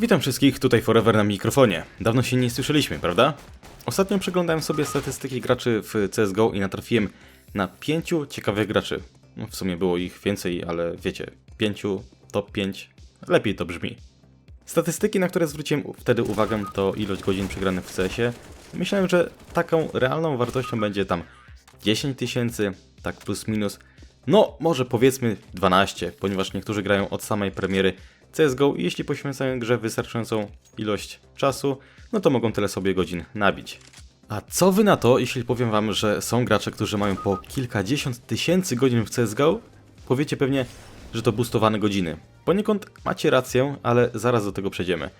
Witam wszystkich, tutaj Forever na mikrofonie. Dawno się nie słyszeliśmy, prawda? Ostatnio przeglądałem sobie statystyki graczy w CSGO i natrafiłem na pięciu ciekawych graczy. No, w sumie było ich więcej, ale wiecie, pięciu, top 5, lepiej to brzmi. Statystyki, na które zwróciłem wtedy uwagę, to ilość godzin przegranych w CS-ie. Myślałem, że taką realną wartością będzie tam 10 tysięcy, tak plus minus. No, może powiedzmy 12, ponieważ niektórzy grają od samej premiery CSGO i jeśli poświęcają grze wystarczającą ilość czasu, no to mogą tyle sobie godzin nabić. A co wy na to, jeśli powiem wam, że są gracze, którzy mają po kilkadziesiąt tysięcy godzin w CSGO? Powiecie pewnie, że to boostowane godziny. Poniekąd macie rację, ale zaraz do tego przejdziemy.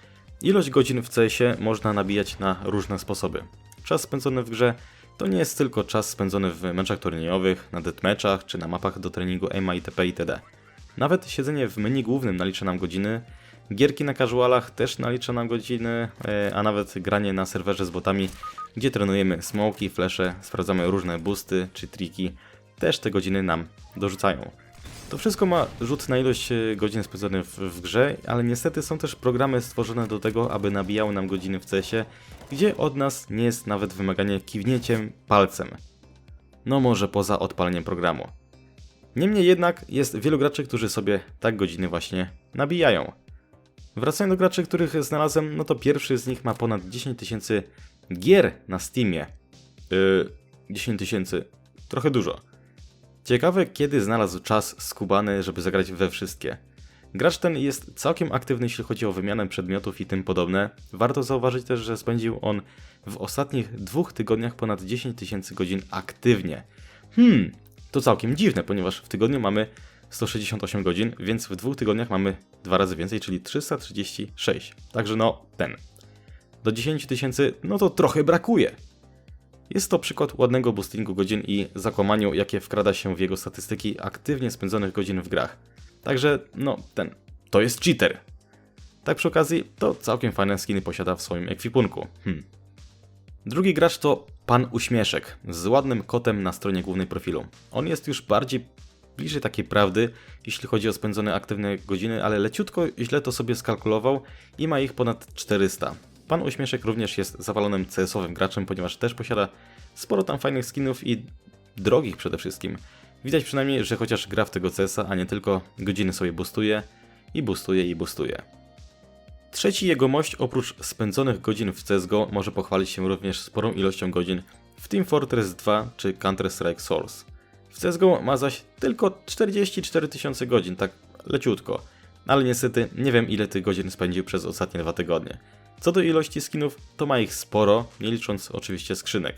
Ilość godzin w CS-ie można nabijać na różne sposoby. Czas spędzony w grze to nie jest tylko czas spędzony w meczach turniejowych, na deathmatchach czy na mapach do treningu EMA itp. itd. Nawet siedzenie w menu głównym nalicza nam godziny, gierki na casualach też nalicza nam godziny, e, a nawet granie na serwerze z botami, gdzie trenujemy smoki, flesze, sprawdzamy różne boosty czy triki, też te godziny nam dorzucają. To wszystko ma rzut na ilość e, godzin spędzonych w, w grze, ale niestety są też programy stworzone do tego, aby nabijały nam godziny w CS-ie, gdzie od nas nie jest nawet wymaganie kiwnięciem palcem. No może poza odpaleniem programu. Niemniej jednak jest wielu graczy, którzy sobie tak godziny właśnie nabijają. Wracając do graczy, których znalazłem, no to pierwszy z nich ma ponad 10 tysięcy gier na Steamie. Yy, 10 tysięcy, trochę dużo. Ciekawe, kiedy znalazł czas skubany, żeby zagrać we wszystkie. Gracz ten jest całkiem aktywny, jeśli chodzi o wymianę przedmiotów i tym podobne. Warto zauważyć też, że spędził on w ostatnich dwóch tygodniach ponad 10 tysięcy godzin aktywnie. Hmm, to całkiem dziwne, ponieważ w tygodniu mamy 168 godzin, więc w dwóch tygodniach mamy dwa razy więcej, czyli 336. Także no, ten. Do 10 tysięcy, no to trochę brakuje. Jest to przykład ładnego boostingu godzin i zakłamaniu, jakie wkrada się w jego statystyki aktywnie spędzonych godzin w grach. Także, no, ten. To jest cheater. Tak przy okazji, to całkiem fajne skiny posiada w swoim ekwipunku. Hmm. Drugi gracz to Pan Uśmieszek z ładnym kotem na stronie głównej profilu. On jest już bardziej bliżej takiej prawdy, jeśli chodzi o spędzone aktywne godziny, ale leciutko źle to sobie skalkulował i ma ich ponad 400. Pan Uśmieszek również jest zawalonym CS-owym graczem, ponieważ też posiada sporo tam fajnych skinów i drogich przede wszystkim. Widać przynajmniej, że chociaż gra w tego CS-a, a nie tylko godziny sobie boostuje i boostuje i boostuje. Trzeci jegomość oprócz spędzonych godzin w CSGO może pochwalić się również sporą ilością godzin w Team Fortress 2 czy Counter-Strike Source. W CSGO ma zaś tylko 44 tysiące godzin, tak leciutko. Ale niestety nie wiem ile tych godzin spędził przez ostatnie dwa tygodnie. Co do ilości skinów, to ma ich sporo, nie licząc oczywiście skrzynek.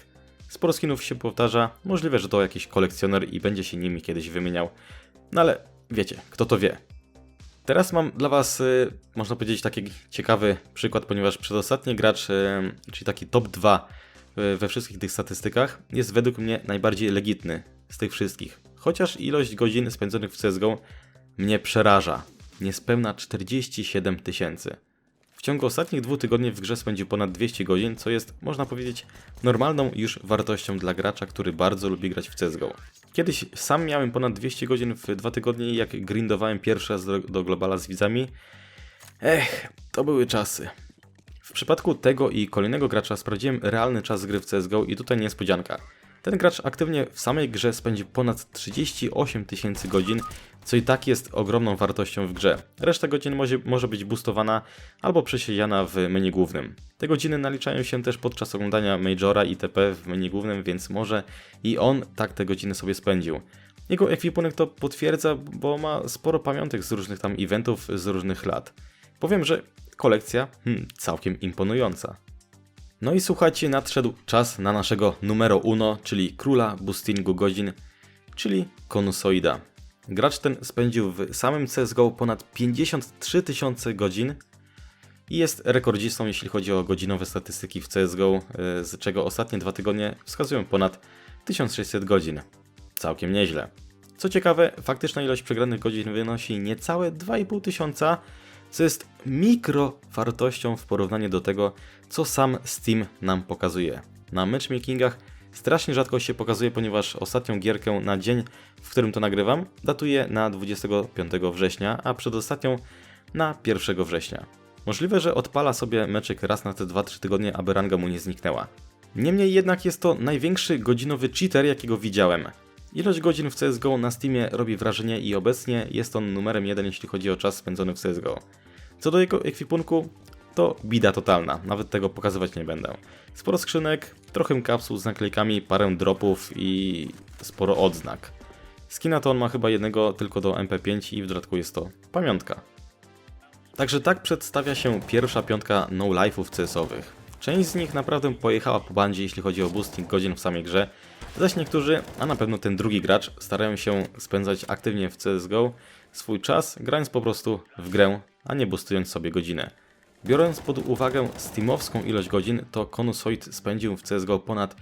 Sporo skinów się powtarza, możliwe, że to jakiś kolekcjoner i będzie się nimi kiedyś wymieniał. No ale wiecie, kto to wie. Teraz mam dla Was, y, można powiedzieć, taki ciekawy przykład, ponieważ przedostatni gracz, y, czyli taki top 2 y, we wszystkich tych statystykach, jest według mnie najbardziej legitny z tych wszystkich. Chociaż ilość godzin spędzonych w CSGO mnie przeraża. Niespełna 47 tysięcy. W ciągu ostatnich dwóch tygodni w grze spędził ponad 200 godzin, co jest, można powiedzieć, normalną już wartością dla gracza, który bardzo lubi grać w CSGO. Kiedyś sam miałem ponad 200 godzin w dwa tygodnie jak grindowałem pierwszy raz do, do Globala z widzami, ech, to były czasy. W przypadku tego i kolejnego gracza sprawdziłem realny czas gry w CSGO i tutaj niespodzianka. Ten gracz aktywnie w samej grze spędził ponad 38 tysięcy godzin, co i tak jest ogromną wartością w grze. Reszta godzin może, może być boostowana albo przesiedziana w menu głównym. Te godziny naliczają się też podczas oglądania Majora itp. w menu głównym, więc może i on tak te godziny sobie spędził. Jego ekwipunek to potwierdza, bo ma sporo pamiątek z różnych tam eventów z różnych lat. Powiem, że kolekcja hmm, całkiem imponująca. No i słuchajcie, nadszedł czas na naszego numero uno, czyli króla boostingu godzin, czyli Konusoida. Gracz ten spędził w samym CSGO ponad 53 tysiące godzin i jest rekordzistą, jeśli chodzi o godzinowe statystyki w CSGO, y, z czego ostatnie dwa tygodnie wskazują ponad 1600 godzin. Całkiem nieźle. Co ciekawe, faktyczna ilość przegranych godzin wynosi niecałe 2,5 tysiąca, co jest mikro wartością w porównaniu do tego, co sam Steam nam pokazuje. Na matchmakingach strasznie rzadko się pokazuje, ponieważ ostatnią gierkę na dzień, w którym to nagrywam, datuję na 25 września, a przedostatnią na 1 września. Możliwe, że odpala sobie meczek raz na te 2-3 tygodnie, aby ranga mu nie zniknęła. Niemniej jednak jest to największy godzinowy cheater, jakiego widziałem. Ilość godzin w CSGO na Steamie robi wrażenie i obecnie jest on numerem jeden, jeśli chodzi o czas spędzony w CSGO. Co do jego ekwipunku, to bida totalna, nawet tego pokazywać nie będę. Sporo skrzynek, trochę kapsuł z naklejkami, parę dropów i sporo odznak. Skina to on ma chyba jednego tylko do MP5 i w dodatku jest to pamiątka. Także tak przedstawia się pierwsza piątka no-life'ów CS-owych. Część z nich naprawdę pojechała po bandzie, jeśli chodzi o boosting godzin w samej grze, zaś niektórzy, a na pewno ten drugi gracz, starają się spędzać aktywnie w CSGO swój czas, grając po prostu w grę, a nie boostując sobie godzinę. Biorąc pod uwagę steamowską ilość godzin, to Konusoid spędził w CSGO ponad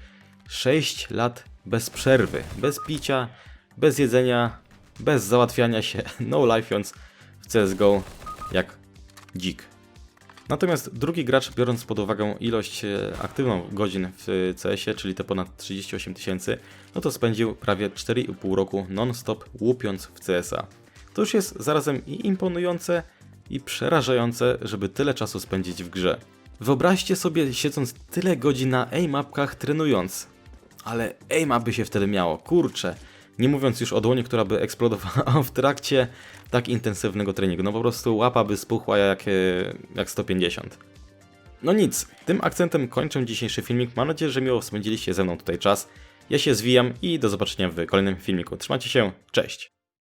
6 lat bez przerwy, bez picia, bez jedzenia, bez załatwiania się, no life'ąc w CSGO jak dzik. Natomiast drugi gracz, biorąc pod uwagę ilość e, aktywną godzin w CS-ie, czyli te ponad 38 tysięcy, no to spędził prawie 4,5 roku non-stop łupiąc w CS-a. To już jest zarazem i imponujące, i przerażające, żeby tyle czasu spędzić w grze. Wyobraźcie sobie siedząc tyle godzin na aim-upkach trenując. Ale aim by się wtedy miało, kurczę. Nie mówiąc już o dłoni, która by eksplodowała w trakcie tak intensywnego treningu. No po prostu łapa by spuchła jak, e, jak 150. No nic, tym akcentem kończę dzisiejszy filmik. Mam nadzieję, że miło spędziliście ze mną tutaj czas. Ja się zwijam i do zobaczenia w kolejnym filmiku. Trzymajcie się, cześć!